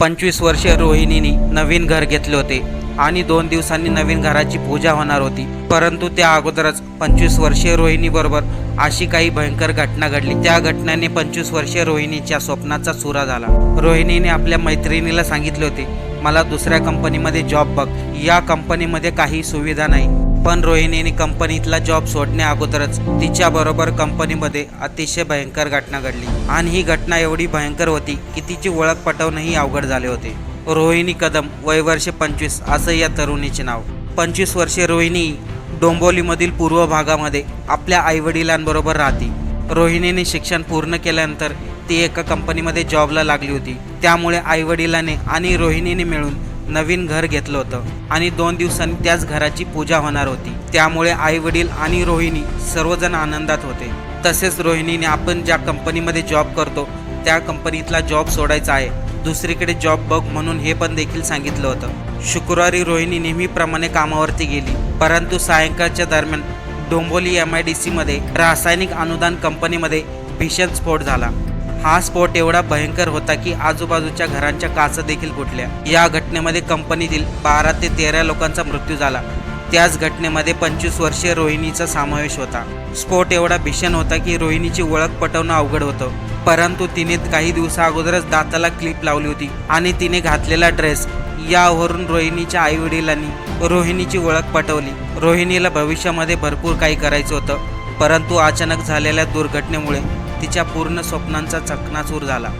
पंचवीस वर्षीय रोहिणीने नवीन घर घेतले होते आणि दोन दिवसांनी नवीन घराची पूजा होणार होती. परंतु त्या अगोदरच पंचवीस वर्षीय रोहिणी बरोबर अशी काही भयंकर घटना घडली. त्या घटनेने पंचवीस वर्षीय रोहिणीच्या स्वप्नाचा सुरा झाला. रोहिणीने आपल्या मैत्रिणीला सांगितले होते मला दुसऱ्या कंपनीमध्ये जॉब बघ. या कंपनीमध्ये काही सुविधा नाही. पण रोहिणीने कंपनीतला जॉब सोडण्या अगोदरच तिच्या बरोबर कंपनीमध्ये अतिशय भयंकर घटना घडली. आणि ही घटना एवढी भयंकर होती की तिची ओळख पटवणंही अवघड झाले होते. रोहिणी कदम वय वर्ष पंचवीस असं या तरुणीचे नाव. पंचवीस वर्षे रोहिणी डोंबोलीमधील पूर्व भागामध्ये आपल्या आईवडिलांबरोबर राहते. रोहिणीने शिक्षण पूर्ण केल्यानंतर ती एका कंपनीमध्ये जॉबला लागली होती. त्यामुळे आईवडिलाने आणि रोहिणीने मिळून नवीन घर घेतलं होतं. आणि दोन दिवसांनी त्याच घराची पूजा होणार होती. त्यामुळे आई वडील आणि रोहिणी सर्वजण आनंदात होते. तसेच रोहिणीने आपण ज्या कंपनीमध्ये जॉब करतो त्या कंपनीतला जॉब सोडायचा आहे. दुसरीकडे जॉब बघ म्हणून हे पण देखील सांगितलं होतं. शुक्रवारी रोहिणी नेहमीप्रमाणे कामावरती गेली. परंतु सायंकाळच्या दरम्यान डोंबोली एम आय डी सीमध्ये रासायनिक अनुदान कंपनीमध्ये भीषण स्फोट झाला. हा स्फोट एवढा भयंकर होता की आजूबाजूच्या घरांच्या काचा देखील फुटल्या. या घटनेमध्ये कंपनीतील बारा ते तेरा लोकांचा मृत्यू झाला. त्याच घटनेमध्ये पंचवीस वर्षीय रोहिणीचा समावेश होता. स्फोट एवढा भीषण होता की रोहिणीची ओळख पटवणं अवघड होतं. परंतु तिने काही दिवसा अगोदरच दाताला क्लिप लावली होती आणि तिने घातलेला ड्रेस. यावरून रोहिणीच्या आईवडिलांनी रोहिणीची ओळख पटवली. रोहिणीला भविष्यामध्ये भरपूर काही करायचं होतं. परंतु अचानक झालेल्या दुर्घटनेमुळे तिच्या पूर्ण स्वप्नांचा चकनाचूर झाला.